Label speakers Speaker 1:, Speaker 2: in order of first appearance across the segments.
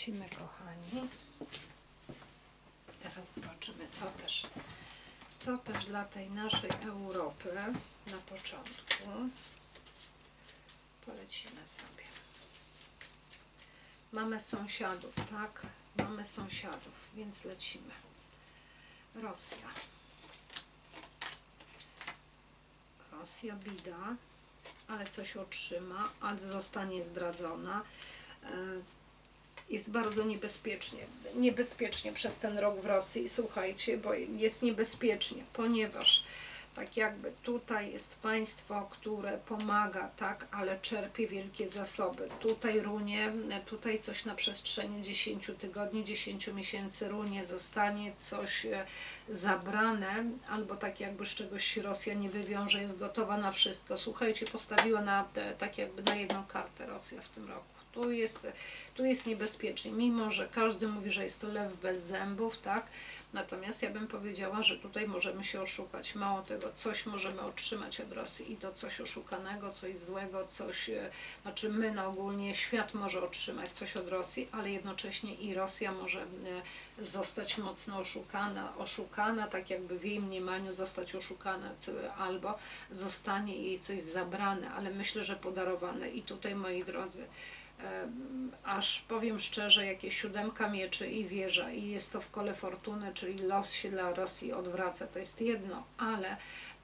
Speaker 1: Lecimy, kochani. Teraz zobaczymy, co też, co też dla tej naszej Europy na początku. Polecimy sobie. Mamy sąsiadów, tak? Mamy sąsiadów, więc lecimy. Rosja. Rosja bida, ale coś otrzyma, ale zostanie zdradzona. E, Jest bardzo niebezpiecznie. Niebezpiecznie przez ten rok w Rosji. Słuchajcie, bo jest niebezpiecznie, ponieważ tak jakby tutaj jest państwo, które pomaga, tak, ale czerpie wielkie zasoby. Tutaj runie, tutaj coś na przestrzeni 10 tygodni, 10 miesięcy runie, zostanie coś e, zabrane, albo tak jakby z czegoś Rosja nie wywiąże, jest gotowa na wszystko. Słuchajcie, postawiła na te, tak jakby na jedną kartę Rosja w tym roku. Tu jest, tu jest niebezpiecznie, mimo że każdy mówi, że jest to lew bez zębów, tak? Natomiast ja bym powiedziała, że tutaj możemy się oszukać. Mało tego, coś możemy otrzymać od Rosji i to coś oszukanego, coś złego, coś, e, znaczy my no ogólnie świat może otrzymać coś od Rosji, ale jednocześnie i Rosja może e, zostać mocno oszukana, oszukana, tak jakby w jej mniemaniu zostać oszukana, albo zostanie jej coś zabrane, ale myślę, że podarowane. I tutaj, moi drodzy, aż powiem szczerze, jakieś siódemka mieczy i wieża i jest to w kole fortuny, czyli los się dla Rosji odwraca, to jest jedno, ale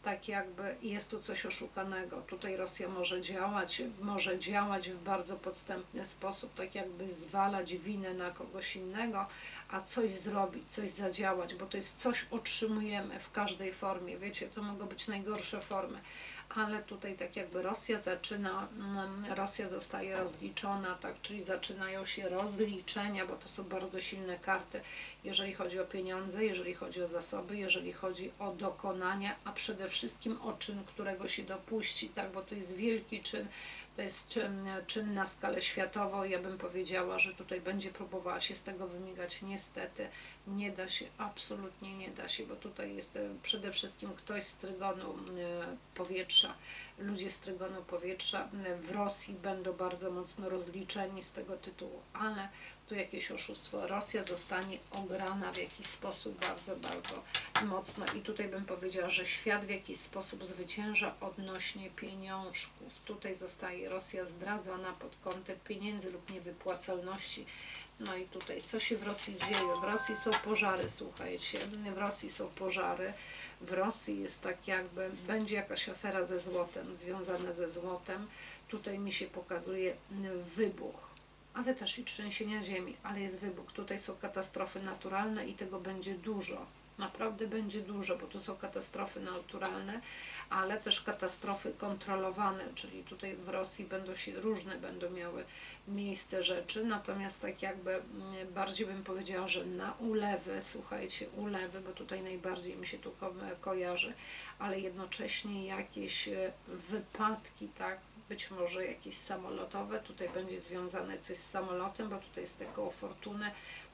Speaker 1: tak jakby jest tu coś oszukanego. Tutaj Rosja może działać, może działać w bardzo podstępny sposób, tak jakby zwalać winę na kogoś innego, a coś zrobić, coś zadziałać, bo to jest coś otrzymujemy w każdej formie. Wiecie, to mogą być najgorsze formy ale tutaj tak jakby Rosja zaczyna, mm, Rosja zostaje rozliczona, tak, czyli zaczynają się rozliczenia, bo to są bardzo silne karty, jeżeli chodzi o pieniądze, jeżeli chodzi o zasoby, jeżeli chodzi o dokonania, a przede wszystkim o czyn, którego się dopuści, tak, bo to jest wielki czyn, to jest czyn, na skalę światową. Ja bym powiedziała, że tutaj będzie próbowała się z tego wymigać. Niestety nie da się, absolutnie nie da się, bo tutaj jest e, przede wszystkim ktoś z trygonu e, powietrza, ludzie z trygonu powietrza e, w Rosji będą bardzo mocno rozliczeni z tego tytułu, ale tu jakieś oszustwo. Rosja zostanie ograna w jakiś sposób bardzo, bardzo mocno i tutaj bym powiedziała, że świat w jakiś sposób zwycięża odnośnie pieniążków. Tutaj zostaje Rosja zdradzona pod kątem pieniędzy lub niewypłacalności. No i tutaj, co się w Rosji dzieje? W Rosji są pożary, słuchajcie, w Rosji są pożary, w Rosji jest tak jakby, będzie jakaś afera ze złotem, związana ze złotem. Tutaj mi się pokazuje wybuch ale też i trzęsienia ziemi, ale jest wybuch. Tutaj są katastrofy naturalne i tego będzie dużo. Naprawdę będzie dużo, bo tu są katastrofy naturalne, ale też katastrofy kontrolowane, czyli tutaj w Rosji będą się różne będą miały miejsce rzeczy, natomiast tak jakby mm, bardziej bym powiedziała, że na ulewy, słuchajcie, ulewy, bo tutaj najbardziej mi się tu ko- kojarzy, ale jednocześnie jakieś e, wypadki, tak, być może jakieś samolotowe, tutaj będzie związane coś z samolotem, bo tutaj jest te koło fortuny,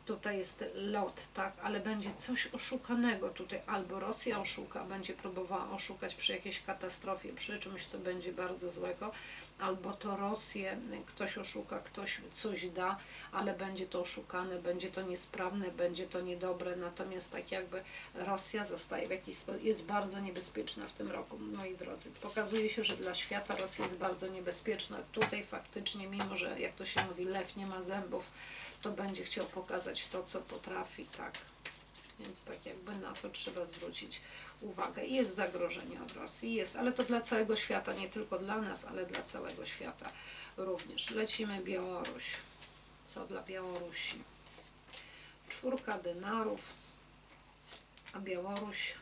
Speaker 1: tutaj jest lot, tak, ale będzie coś oszukanego tutaj, albo Rosja oszuka, będzie próbowała oszukać przy jakiejś katastrofie, przy czymś, co będzie bardzo złego, albo to Rosję ktoś oszuka, ktoś coś da, ale będzie to oszukane, będzie to niesprawne, będzie to niedobre, natomiast tak jakby Rosja zostaje w jakiś sposób, jest bardzo niebezpieczna w tym roku, moi drodzy. Pokazuje się, że dla świata Rosja jest bardzo niebezpieczna. Tutaj faktycznie, mimo że jak to się mówi, lew nie ma zębów, to będzie chciał pokazać to, co potrafi, tak. Więc tak jakby na to trzeba zwrócić uwagę. Jest zagrożenie od Rosji, jest, ale to dla całego świata, nie tylko dla nas, ale dla całego świata również. Lecimy Białoruś. Co dla Białorusi? Czwórka denarów, a Białoruś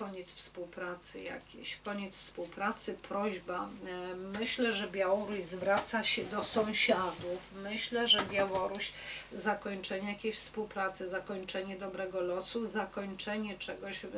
Speaker 1: koniec współpracy jakiejś, koniec współpracy, prośba. E, Myślę, że Białoruś zwraca się do sąsiadów. Myślę, że Białoruś zakończenie jakiejś współpracy, zakończenie dobrego losu, zakończenie czegoś. e,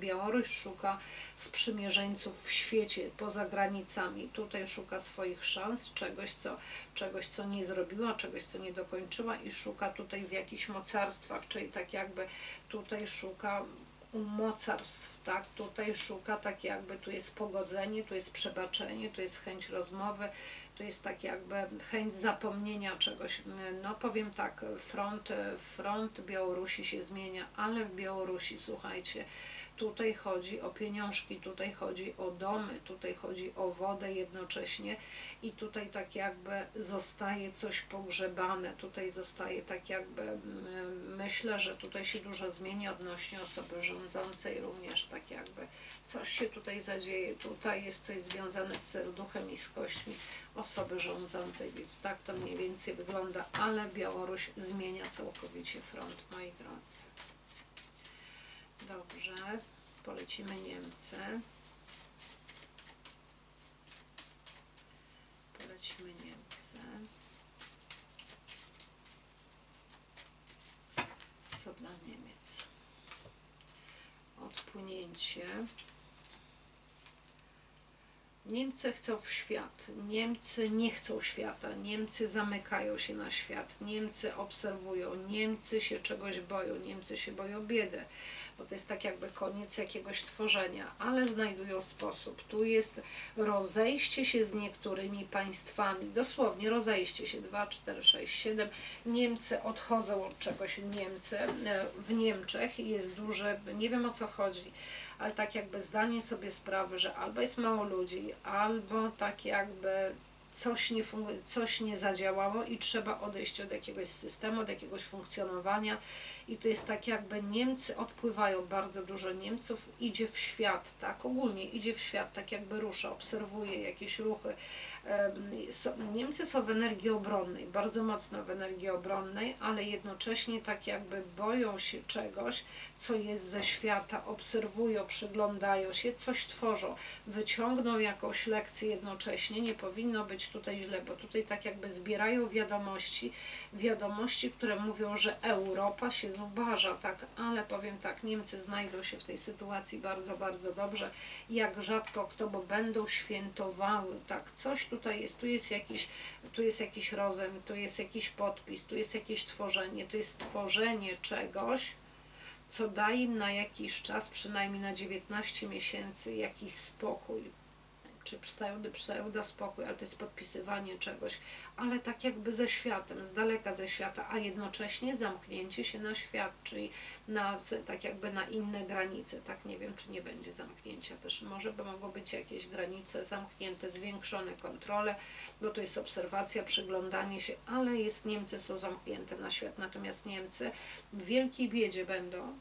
Speaker 1: Białoruś szuka sprzymierzeńców w świecie, poza granicami. Tutaj szuka swoich szans, czegoś, co, czegoś, co nie zrobiła, czegoś, co nie dokończyła i szuka tutaj w jakichś mocarstwach, czyli tak jakby tutaj szuka umocarstw, tak? Tutaj szuka tak jakby, tu jest pogodzenie, tu jest przebaczenie, tu jest chęć rozmowy, tu jest tak jakby chęć zapomnienia czegoś. No powiem tak, front, front Białorusi się zmienia, ale w Białorusi, słuchajcie, tutaj chodzi o pieniążki, tutaj chodzi o domy, tutaj chodzi o wodę jednocześnie i tutaj tak jakby zostaje coś pogrzebane, tutaj zostaje tak jakby, mm, myślę, że tutaj się dużo zmieni odnośnie osoby rządzącej również tak jakby coś się tutaj zadzieje, tutaj jest coś związane z serduchem i z kośćmi osoby rządzącej, więc tak to mniej więcej wygląda, ale Białoruś zmienia całkowicie front, moi drodzy. Dobrze, polecimy Niemcy. Polecimy Niemcy. Co dla Niemiec? Odpłynięcie. Niemcy chcą w świat, Niemcy nie chcą świata, Niemcy zamykają się na świat, Niemcy obserwują, Niemcy się czegoś boją, Niemcy się boją biedy, bo to jest tak jakby koniec jakiegoś tworzenia, ale znajdują sposób. Tu jest rozejście się z niektórymi państwami, dosłownie rozejście się 2, 4, 6, 7. Niemcy odchodzą od czegoś, Niemcy e, w Niemczech jest duże, nie wiem o co chodzi ale tak jakby zdanie sobie sprawy, że albo jest mało ludzi, albo tak jakby coś nie, coś nie zadziałało i trzeba odejść od jakiegoś systemu, od jakiegoś funkcjonowania. I to jest tak, jakby Niemcy odpływają, bardzo dużo Niemców idzie w świat, tak, ogólnie idzie w świat, tak jakby rusza, obserwuje jakieś ruchy. Niemcy są w energii obronnej, bardzo mocno w energii obronnej, ale jednocześnie tak jakby boją się czegoś, co jest ze świata, obserwują, przyglądają się, coś tworzą, wyciągną jakąś lekcję jednocześnie, nie powinno być tutaj źle, bo tutaj tak jakby zbierają wiadomości, wiadomości, które mówią, że Europa się zubaża, tak, ale powiem tak, Niemcy znajdą się w tej sytuacji bardzo, bardzo dobrze, jak rzadko kto, bo będą świętowały, tak, coś tutaj jest, tu jest jakiś, tu jest jakiś rozum, tu jest jakiś podpis, tu jest jakieś tworzenie, to jest stworzenie czegoś, co daje im na jakiś czas, przynajmniej na 19 miesięcy, jakiś spokój, czy pseudo, pseudo spokój, ale to jest podpisywanie czegoś, ale tak jakby ze światem, z daleka ze świata, a jednocześnie zamknięcie się na świat, czyli na, tak jakby na inne granice. Tak nie wiem, czy nie będzie zamknięcia też. Może by mogło być jakieś granice zamknięte, zwiększone kontrole, bo to jest obserwacja, przyglądanie się, ale jest Niemcy są zamknięte na świat, natomiast Niemcy w wielkiej biedzie będą,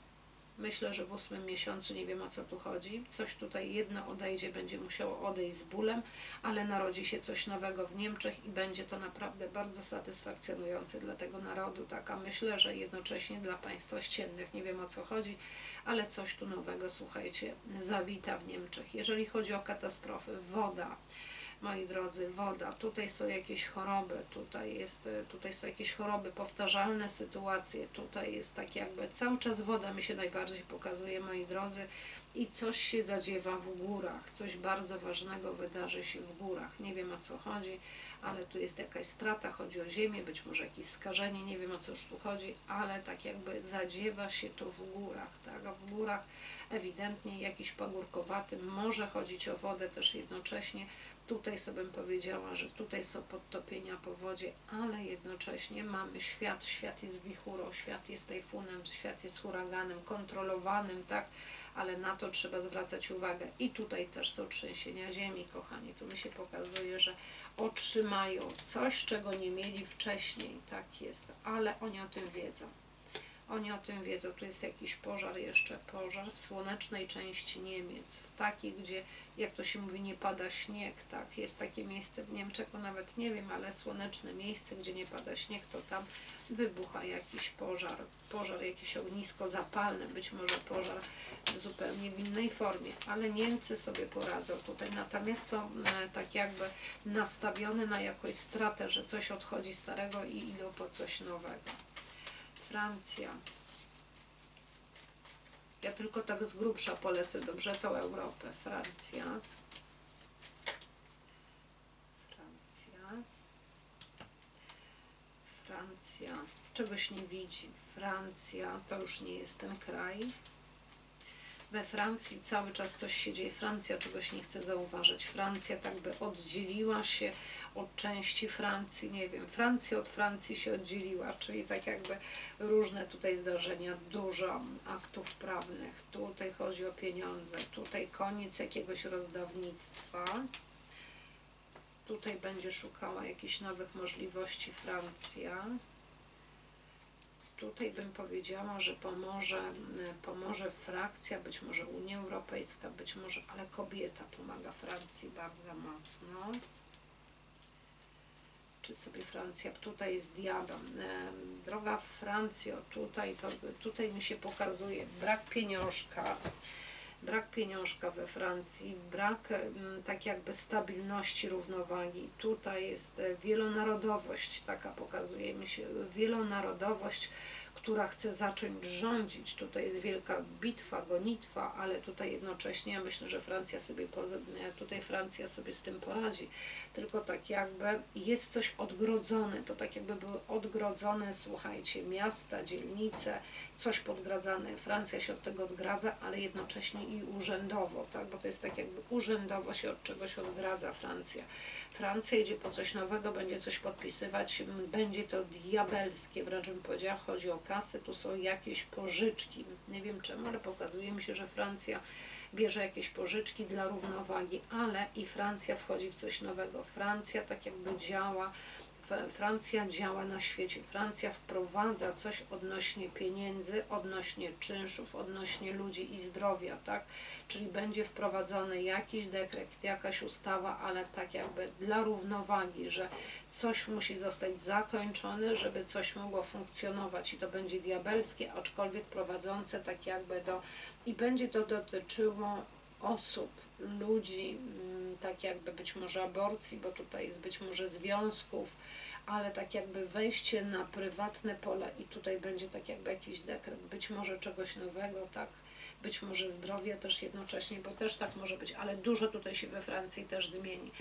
Speaker 1: Myślę, że w ósmym miesiącu nie wiem o co tu chodzi. Coś tutaj jedno odejdzie, będzie musiało odejść z bólem, ale narodzi się coś nowego w Niemczech i będzie to naprawdę bardzo satysfakcjonujące dla tego narodu. Taka myślę, że jednocześnie dla państw ościennych, nie wiem o co chodzi, ale coś tu nowego, słuchajcie, zawita w Niemczech. Jeżeli chodzi o katastrofy, woda, moi drodzy, woda, tutaj są jakieś choroby, tutaj, jest, tutaj są jakieś choroby, powtarzalne sytuacje, tutaj jest tak jakby cały czas woda mi się najbardziej pokazuje, moi drodzy, i coś się zadziewa w górach, coś bardzo ważnego wydarzy się w górach. Nie wiem o co chodzi, ale tu jest jakaś strata, chodzi o ziemię, być może jakieś skażenie, nie wiem o co już tu chodzi, ale tak jakby zadziewa się to w górach, tak? A w górach ewidentnie jakiś pagórkowaty, może chodzić o wodę też jednocześnie, Tutaj sobie bym powiedziała, że tutaj są podtopienia po wodzie, ale jednocześnie mamy świat, świat jest wichurą, świat jest tajfunem, świat jest huraganem kontrolowanym, tak? Ale na to trzeba zwracać uwagę. I tutaj też są trzęsienia ziemi, kochani. Tu mi się pokazuje, że otrzymają coś, czego nie mieli wcześniej, tak jest, ale oni o tym wiedzą. Oni o tym wiedzą. Tu jest jakiś pożar jeszcze, pożar w słonecznej części Niemiec, w takiej, gdzie, jak to się mówi, nie pada śnieg, tak? Jest takie miejsce w Niemczech, bo nawet nie wiem, ale słoneczne miejsce, gdzie nie pada śnieg, to tam wybucha jakiś pożar, pożar, jakieś ognisko zapalne, być może pożar zupełnie w innej formie, ale Niemcy sobie poradzą tutaj, natomiast są e, tak jakby nastawione na jakąś stratę, że coś odchodzi starego i idą po coś nowego. Francja. Ja tylko tak z grubsza polecę dobrze tą Europę. Francja. Francja. Francja. Czegoś nie widzi. Francja to już nie jest ten kraj. We Francji cały czas coś się dzieje. Francja czegoś nie chce zauważyć. Francja tak by oddzieliła się od części Francji, nie wiem, Francja od Francji się oddzieliła, czyli tak jakby różne tutaj zdarzenia, dużo aktów prawnych. Tutaj chodzi o pieniądze, tutaj koniec jakiegoś rozdawnictwa. Tutaj będzie szukała jakichś nowych możliwości Francja. Tutaj bym powiedziała, że pomoże, m, pomoże frakcja, być może Unia Europejska, być może, ale kobieta pomaga Francji bardzo mocno. Czy sobie Francja, tutaj jest diabeł. Em, Droga Francjo, tutaj, to, tutaj mi się pokazuje brak pieniążka, brak pieniążka we Francji, brak mm, tak jakby stabilności, równowagi. Tutaj jest e, wielonarodowość, taka pokazuje mi się, wielonarodowość, która chce zacząć rządzić. Tutaj jest wielka bitwa, gonitwa, ale tutaj jednocześnie ja myślę, że Francja sobie, e, tutaj Francja sobie z tym poradzi. Tylko tak jakby jest coś odgrodzone, to tak jakby były odgrodzone, słuchajcie, miasta, dzielnice, coś podgradzane. Francja się od tego odgradza, ale jednocześnie i urzędowo, tak? bo to jest tak jakby urzędowo się od czegoś odgradza Francja. Francja idzie po coś nowego, będzie coś podpisywać, będzie to diabelskie, wręcz bym powiedziała, chodzi o kasy, tu są jakieś pożyczki. Nie wiem czemu, ale pokazuje mi się, że Francja bierze jakieś pożyczki dla równowagi, ale i Francja wchodzi w coś nowego. Francja tak jakby działa, Francja działa na świecie. Francja wprowadza coś odnośnie pieniędzy, odnośnie czynszów, odnośnie ludzi i zdrowia, tak? Czyli będzie wprowadzony jakiś dekret, jakaś ustawa, ale tak jakby dla równowagi, że coś musi zostać zakończone, żeby coś mogło funkcjonować i to będzie diabelskie, aczkolwiek prowadzące tak jakby do i będzie to dotyczyło osób, ludzi, tak jakby być może aborcji, bo tutaj jest być może związków, ale tak jakby wejście na prywatne pole i tutaj będzie tak jakby jakiś dekret, być może czegoś nowego, tak, być może zdrowie też jednocześnie, bo też tak może być, ale dużo tutaj się we Francji też zmieni.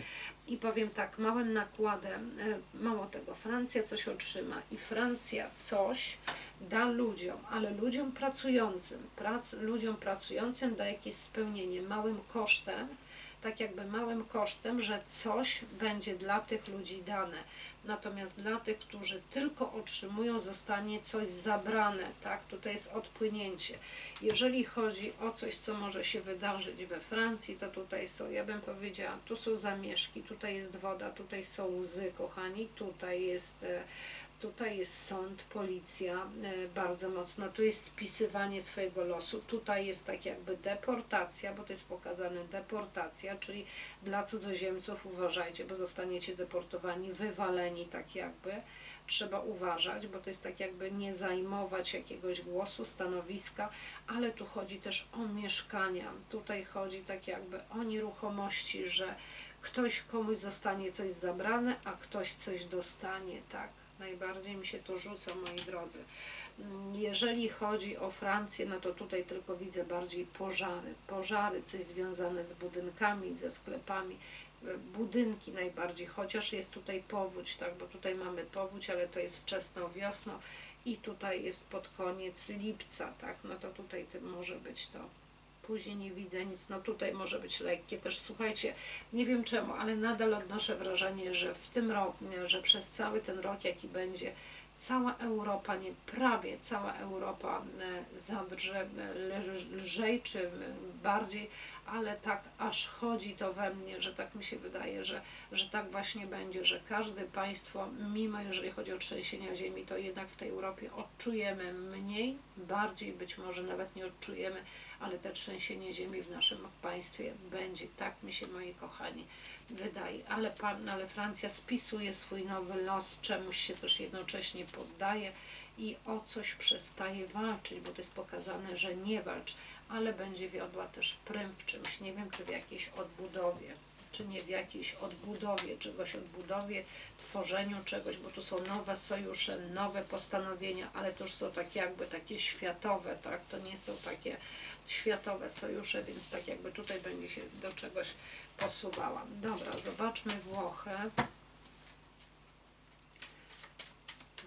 Speaker 1: I powiem tak, małym nakładem, e, mało tego, Francja coś otrzyma i Francja coś da ludziom, ale ludziom pracującym, prac, ludziom pracującym da jakieś spełnienie małym kosztem, tak jakby małym kosztem, że coś będzie dla tych ludzi dane. Natomiast dla tych, którzy tylko otrzymują, zostanie coś zabrane, tak? Tutaj jest odpłynięcie. Jeżeli chodzi o coś, co może się wydarzyć we Francji, to tutaj są, ja bym powiedziała, tu są zamieszki, tutaj jest woda, tutaj są łzy, kochani, tutaj jest e, Tutaj jest sąd, policja e, bardzo mocno, tu jest spisywanie swojego losu, tutaj jest tak jakby deportacja, bo to jest pokazane deportacja, czyli dla cudzoziemców uważajcie, bo zostaniecie deportowani, wywaleni tak jakby. Trzeba uważać, bo to jest tak jakby nie zajmować jakiegoś głosu, stanowiska, ale tu chodzi też o mieszkania. Tutaj chodzi tak jakby o nieruchomości, że ktoś komuś zostanie coś zabrane, a ktoś coś dostanie, tak. Najbardziej mi się to rzuca, moi drodzy. Jeżeli chodzi o Francję, no to tutaj tylko widzę bardziej pożary. Pożary, coś związane z budynkami, ze sklepami. Budynki najbardziej, chociaż jest tutaj powódź, tak, bo tutaj mamy powódź, ale to jest wczesną wiosną i tutaj jest pod koniec lipca, tak, no to tutaj może być to. Później nie widzę nic, no tutaj może być lekkie też. Słuchajcie, nie wiem czemu, ale nadal odnoszę wrażenie, że w tym roku, że przez cały ten rok, jaki będzie, cała Europa, nie prawie cała Europa e, zadrze e, lżej czy e, bardziej, ale tak aż chodzi to we mnie, że tak mi się wydaje, że, że tak właśnie będzie, że każde państwo, mimo jeżeli chodzi o trzęsienia ziemi, to jednak w tej Europie odczujemy mniej, bardziej być może nawet nie odczujemy, ale te trzęsienie ziemi w naszym państwie będzie, tak mi się moi kochani wydaje, ale, pan, ale Francja spisuje swój nowy los, czemuś się też jednocześnie poddaje i o coś przestaje walczyć, bo to jest pokazane, że nie walcz, ale będzie wiodła też prym w czymś, nie wiem czy w jakiejś odbudowie, czy nie w jakiejś odbudowie czegoś, odbudowie, tworzeniu czegoś, bo tu są nowe sojusze, nowe postanowienia, ale to już są takie jakby takie światowe, tak, to nie są takie światowe sojusze, więc tak jakby tutaj będzie się do czegoś posuwała. Dobra, zobaczmy Włochy.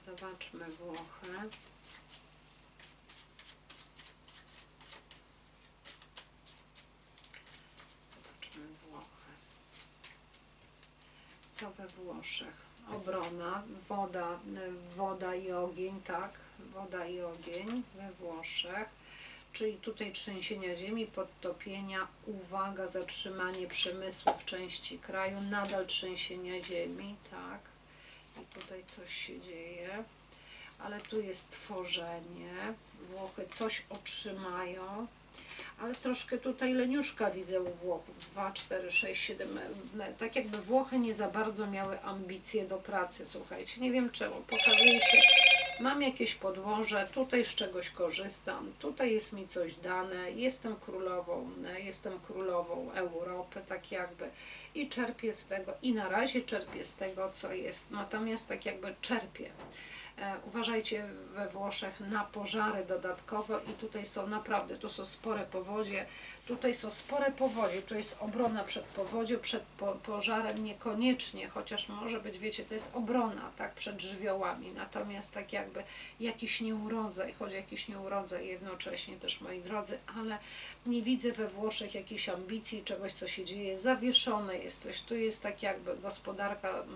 Speaker 1: Zobaczmy Włochy. Obrona, woda, woda i ogień, tak, woda i ogień we Włoszech, czyli tutaj trzęsienia ziemi, podtopienia, uwaga, zatrzymanie przemysłu w części kraju, nadal trzęsienia ziemi, tak, i tutaj coś się dzieje, ale tu jest tworzenie, Włochy coś otrzymają, ale troszkę tutaj leniuszka widzę u Włochów. 2, 4, 6, 7. Tak jakby Włochy nie za bardzo miały ambicje do pracy, słuchajcie. Nie wiem czemu. Pokazuje się, mam jakieś podłoże, tutaj z czegoś korzystam, tutaj jest mi coś dane, jestem królową, jestem królową Europy, tak jakby i czerpię z tego, i na razie czerpię z tego, co jest. Natomiast tak jakby czerpię. E, Uważajcie we Włoszech na pożary dodatkowo i tutaj są naprawdę, tu są spore powodzie, tutaj są spore powodzie, tu jest obrona przed powodzią, przed po, pożarem niekoniecznie, chociaż może być, wiecie, to jest obrona, tak, przed żywiołami, natomiast tak jakby jakiś nieurodzaj, o jakiś nieurodzaj jednocześnie też, moi drodzy, ale nie widzę we Włoszech jakiejś ambicji, czegoś, co się dzieje, zawieszone jest coś, tu jest tak jakby gospodarka, mm,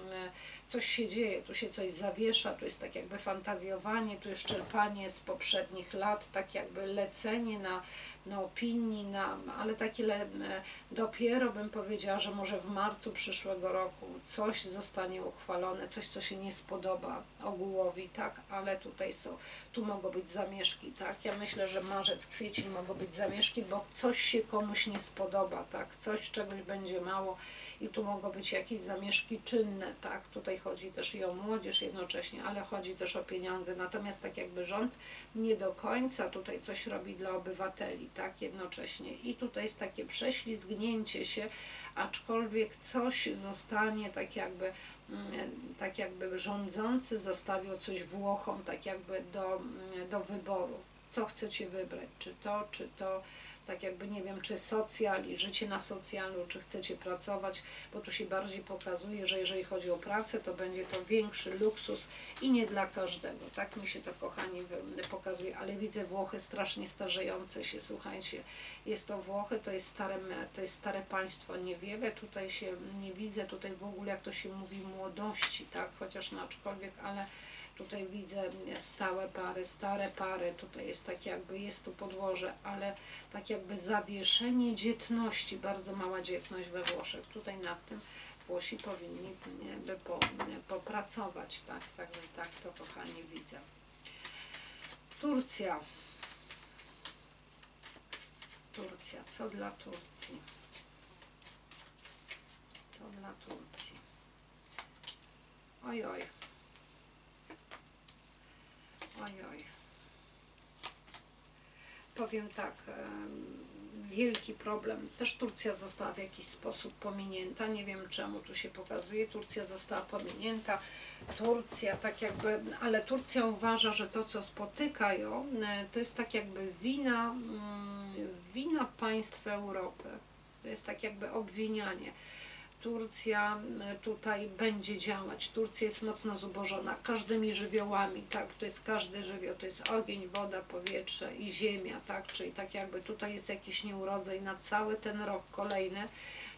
Speaker 1: coś się dzieje, tu się coś zawiesza, tu jest tak jakby fantazjowanie, tu jest czerpanie z poprzednich lat, tak jakby lecenie na, na opinii, na, ale takie le, dopiero bym powiedziała, że może w marcu przyszłego roku coś zostanie uchwalone, coś, co się nie spodoba ogółowi, tak, ale tutaj są, tu mogą być zamieszki, tak, ja myślę, że marzec, kwiecień mogą być zamieszki, bo coś się komuś nie spodoba, tak, coś, czegoś będzie mało i tu mogą być jakieś zamieszki czynne, tak, tutaj chodzi też i o młodzież jednocześnie, ale chodzi też o pieniądze, natomiast tak jakby rząd nie do końca tutaj coś robi dla obywateli, tak, jednocześnie i tutaj jest takie prześlizgnięcie się, aczkolwiek coś zostanie tak jakby mm, tak jakby rządzący zostawił coś Włochom tak jakby do, mm, do wyboru. Co chcecie wybrać? Czy to, czy to, tak jakby nie wiem, czy socjal i życie na socjalu, czy chcecie pracować, bo tu się bardziej pokazuje, że jeżeli chodzi o pracę, to będzie to większy luksus i nie dla każdego. Tak mi się to, kochani, pokazuje, ale widzę Włochy strasznie starzejące się, słuchajcie, jest to Włochy, to jest stare, to jest stare państwo, niewiele tutaj się nie widzę, tutaj w ogóle, jak to się mówi, młodości, tak, chociaż no aczkolwiek, ale Tutaj widzę stałe pary, stare pary, tutaj jest tak jakby, jest tu podłoże, ale tak jakby zawieszenie dzietności, bardzo mała dzietność we Włoszech. Tutaj nad tym Włosi powinni by po, popracować, tak, także tak to kochani widzę. Turcja. Turcja, co dla Turcji? Co dla Turcji? Oj, oj. Oj, oj. Powiem tak, wielki problem. Też Turcja została w jakiś sposób pominięta. Nie wiem czemu tu się pokazuje. Turcja została pominięta. Turcja tak jakby, ale Turcja uważa, że to co spotykają, e, to jest tak jakby wina, mm, wina państw Europy. To jest tak jakby obwinianie. Turcja e, tutaj będzie działać. Turcja jest mocno zubożona każdymi żywiołami, tak? To jest każdy żywioł, to jest ogień, woda, powietrze i ziemia, tak? Czyli tak jakby tutaj jest jakiś nieurodzaj na cały ten rok kolejny,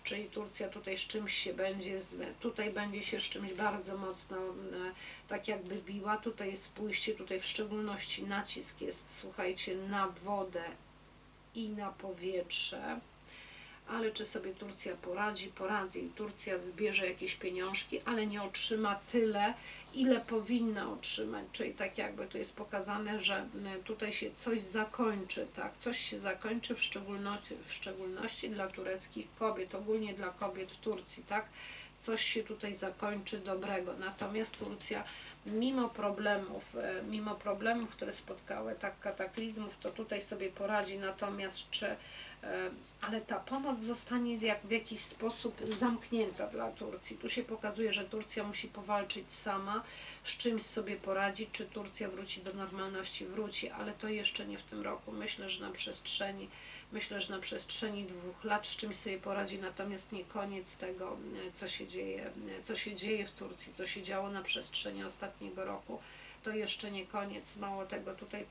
Speaker 1: czyli Turcja tutaj z czymś się będzie, tutaj będzie się z czymś bardzo mocno e, tak jakby biła. Tutaj jest pójście, tutaj w szczególności nacisk jest, słuchajcie, na wodę i na powietrze ale czy sobie Turcja poradzi? Poradzi. Turcja zbierze jakieś pieniążki, ale nie otrzyma tyle, ile powinna otrzymać. Czyli tak jakby tu jest pokazane, że y, tutaj się coś zakończy, tak? Coś się zakończy w szczególności, w szczególności dla tureckich kobiet, ogólnie dla kobiet w Turcji, tak? Coś się tutaj zakończy dobrego. Natomiast Turcja mimo problemów, e, mimo problemów, które spotkały, tak kataklizmów, to tutaj sobie poradzi. Natomiast czy ale ta pomoc zostanie jak, w jakiś sposób zamknięta dla Turcji. Tu się pokazuje, że Turcja musi powalczyć sama, z czymś sobie poradzić, czy Turcja wróci do normalności, wróci, ale to jeszcze nie w tym roku. Myślę, że na przestrzeni, myślę, że na przestrzeni dwóch lat z czymś sobie poradzi, natomiast nie koniec tego, e, co się dzieje, e, co się dzieje w Turcji, co się działo na przestrzeni ostatniego roku to jeszcze nie koniec. Mało tego, tutaj,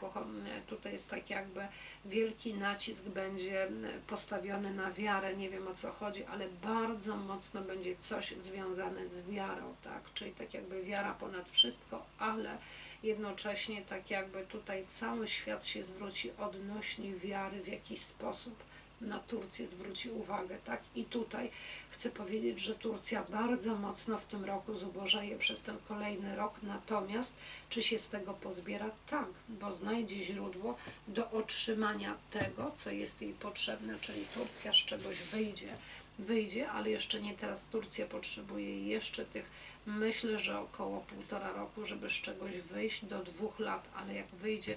Speaker 1: tutaj jest tak jakby wielki nacisk będzie postawiony na wiarę. Nie wiem o co chodzi, ale bardzo mocno będzie coś związane z wiarą, tak? Czyli tak jakby wiara ponad wszystko, ale jednocześnie tak jakby tutaj cały świat się zwróci odnośnie wiary w jakiś sposób na Turcję zwróci uwagę, tak? I tutaj chcę powiedzieć, że Turcja bardzo mocno w tym roku zubożeje przez ten kolejny rok, natomiast czy się z tego pozbiera? Tak, bo znajdzie źródło do otrzymania tego, co jest jej potrzebne, czyli Turcja z czegoś wyjdzie, wyjdzie, ale jeszcze nie teraz. Turcja potrzebuje jeszcze tych, myślę, że około półtora roku, żeby z czegoś wyjść do dwóch lat, ale jak wyjdzie,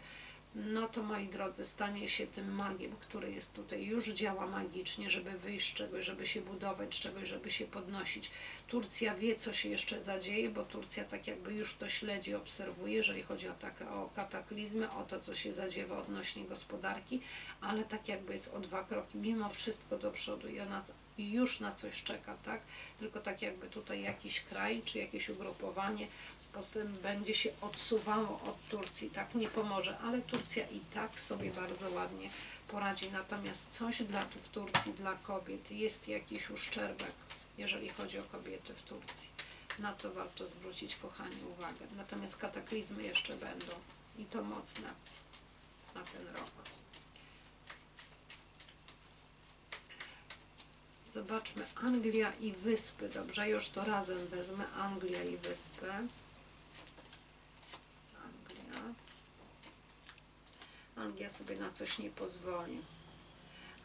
Speaker 1: no to moi drodzy, stanie się tym magiem, który jest tutaj, już działa magicznie, żeby wyjść z czegoś, żeby się budować czegoś, żeby się podnosić. Turcja wie, co się jeszcze zadzieje, bo Turcja tak jakby już to śledzi, obserwuje, jeżeli chodzi o, takie, o kataklizmy, o to, co się zadziewa odnośnie gospodarki, ale tak jakby jest o dwa kroki, mimo wszystko do przodu i ona już na coś czeka, tak? Tylko tak jakby tutaj jakiś kraj, czy jakieś ugrupowanie postęp będzie się odsuwało od Turcji, tak nie pomoże, ale Turcja i tak sobie bardzo ładnie poradzi. Natomiast coś dla w Turcji, dla kobiet, jest jakiś uszczerbek, jeżeli chodzi o kobiety w Turcji. Na to warto zwrócić, kochani, uwagę. Natomiast kataklizmy jeszcze będą i to mocne na ten rok. Zobaczmy, Anglia i Wyspy. Dobrze, już to razem wezmę. Anglia i Wyspy. Anglia. Anglia sobie na coś nie pozwoli.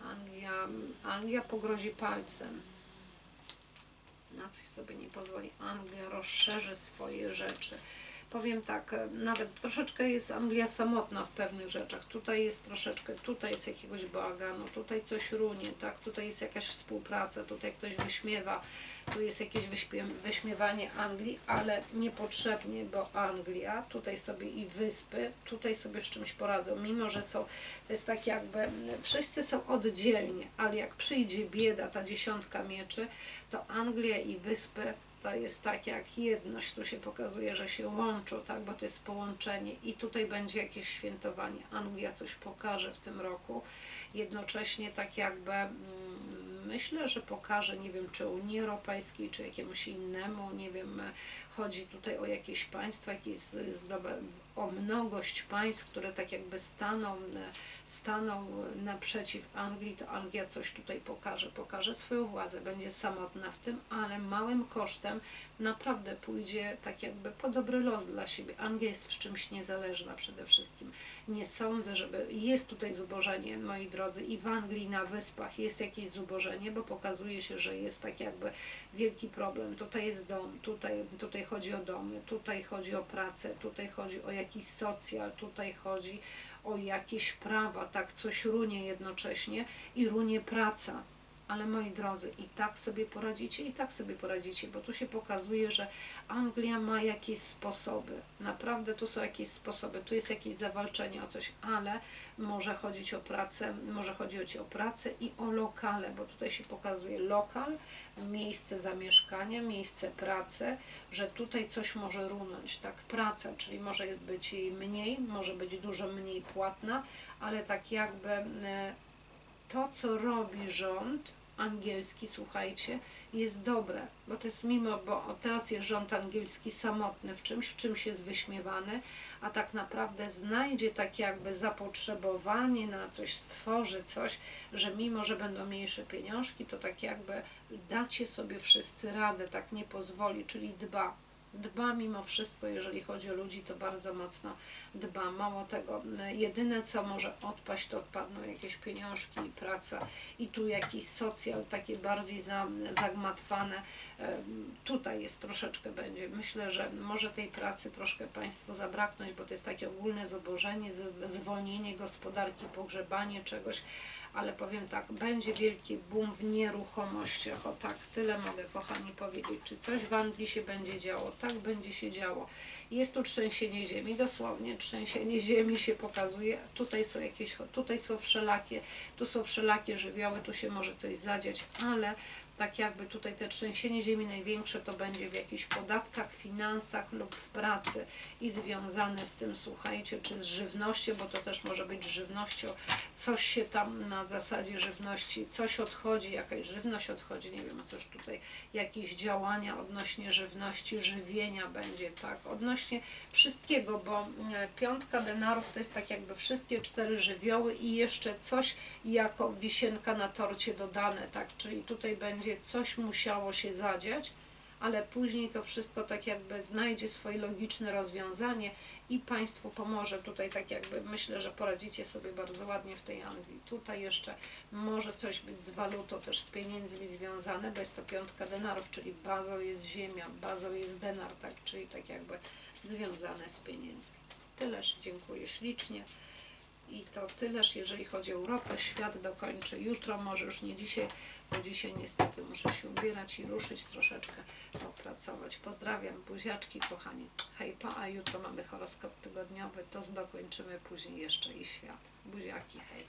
Speaker 1: Anglia, Anglia pogrozi palcem. Na coś sobie nie pozwoli. Anglia rozszerzy swoje rzeczy. Powiem tak, e, nawet troszeczkę jest Anglia samotna w pewnych rzeczach. Tutaj jest troszeczkę, tutaj jest jakiegoś bałaganu, tutaj coś runie, tak? Tutaj jest jakaś współpraca, tutaj ktoś wyśmiewa, tu jest jakieś wyśmiewanie Anglii, ale niepotrzebnie, bo Anglia, tutaj sobie i wyspy, tutaj sobie z czymś poradzą, mimo że są, to jest tak jakby, wszyscy są oddzielnie, ale jak przyjdzie bieda, ta dziesiątka mieczy, to Anglia i wyspy to jest tak jak jedność, tu się pokazuje, że się łączą, tak, bo to jest połączenie i tutaj będzie jakieś świętowanie. Anglia coś pokaże w tym roku, jednocześnie tak jakby mm, myślę, że pokaże, nie wiem, czy Unii Europejskiej, czy jakiemuś innemu, nie wiem, chodzi tutaj o jakieś państwa, jakieś z, z, o mnogość państw, które tak jakby staną, staną naprzeciw Anglii, to Anglia coś tutaj pokaże, pokaże swoją władzę, będzie samotna w tym, ale małym kosztem naprawdę pójdzie tak jakby po dobry los dla siebie. Anglia jest w czymś niezależna przede wszystkim. Nie sądzę, żeby jest tutaj zubożenie, moi drodzy, i w Anglii na wyspach jest jakieś zubożenie, bo pokazuje się, że jest tak jakby wielki problem. Tutaj jest dom, tutaj, tutaj chodzi o domy, tutaj chodzi o pracę, tutaj chodzi o jakiś socjal, tutaj chodzi o jakieś prawa, tak, coś runie jednocześnie i runie praca. Ale moi drodzy, i tak sobie poradzicie, i tak sobie poradzicie, bo tu się pokazuje, że Anglia ma jakieś sposoby. Naprawdę tu są jakieś sposoby, tu jest jakieś zawalczenie o coś, ale może chodzić o pracę, może chodzić o pracę i o lokale, bo tutaj się pokazuje lokal, miejsce zamieszkania, miejsce pracy, że tutaj coś może runąć, tak, praca, czyli może być jej mniej, może być dużo mniej płatna, ale tak jakby e, to, co robi rząd angielski, słuchajcie, jest dobre, bo to jest mimo, bo teraz jest rząd angielski samotny w czymś, w czymś jest wyśmiewany, a tak naprawdę znajdzie tak jakby zapotrzebowanie na coś, stworzy coś, że mimo, że będą mniejsze pieniążki, to tak jakby dacie sobie wszyscy radę, tak nie pozwoli, czyli dba dba mimo wszystko, jeżeli chodzi o ludzi, to bardzo mocno dba. Mało tego, jedyne co może odpaść, to odpadną jakieś pieniążki i praca i tu jakiś socjal, takie bardziej za, zagmatwane. Tutaj jest troszeczkę będzie. Myślę, że może tej pracy troszkę Państwu zabraknąć, bo to jest takie ogólne zobożenie, z- zwolnienie gospodarki, pogrzebanie czegoś, ale powiem tak, będzie wielki boom w nieruchomościach. O tak, tyle mogę, kochani, powiedzieć. Czy coś w Anglii się będzie działo? Tak, będzie się działo. Jest tu trzęsienie ziemi, dosłownie trzęsienie ziemi się pokazuje. Tutaj są jakieś, tutaj są wszelakie, tu są wszelakie żywioły, tu się może coś zadziać, ale tak jakby tutaj te trzęsienie ziemi największe to będzie w jakichś podatkach, finansach lub w pracy i związane z tym, słuchajcie, czy z żywnością, bo to też może być żywnością, coś się tam na zasadzie żywności, coś odchodzi, jakaś żywność odchodzi, nie wiem, cóż tutaj, jakieś działania odnośnie żywności, żywienia będzie, tak, odnośnie wszystkiego, bo e, piątka denarów to jest tak jakby wszystkie cztery żywioły i jeszcze coś jako wisienka na torcie dodane, tak, czyli tutaj będzie coś musiało się zadziać, ale później to wszystko tak jakby znajdzie swoje logiczne rozwiązanie i Państwu pomoże. Tutaj tak jakby myślę, że poradzicie sobie bardzo ładnie w tej Anglii. Tutaj jeszcze może coś być z walutą, też z pieniędzmi związane, bo jest to piątka denarów, czyli bazą jest ziemia, bazą jest denar, tak, czyli tak jakby związane z pieniędzmi. Tyleż, dziękuję ślicznie. I to tyleż, jeżeli chodzi o Europę. Świat dokończy jutro, może już nie dzisiaj, bo dzisiaj niestety muszę się ubierać i ruszyć troszeczkę, popracować. Pozdrawiam, buziaczki, kochani. Hej, pa, a jutro mamy horoskop tygodniowy, to dokończymy później jeszcze i świat. Buziaki, hej.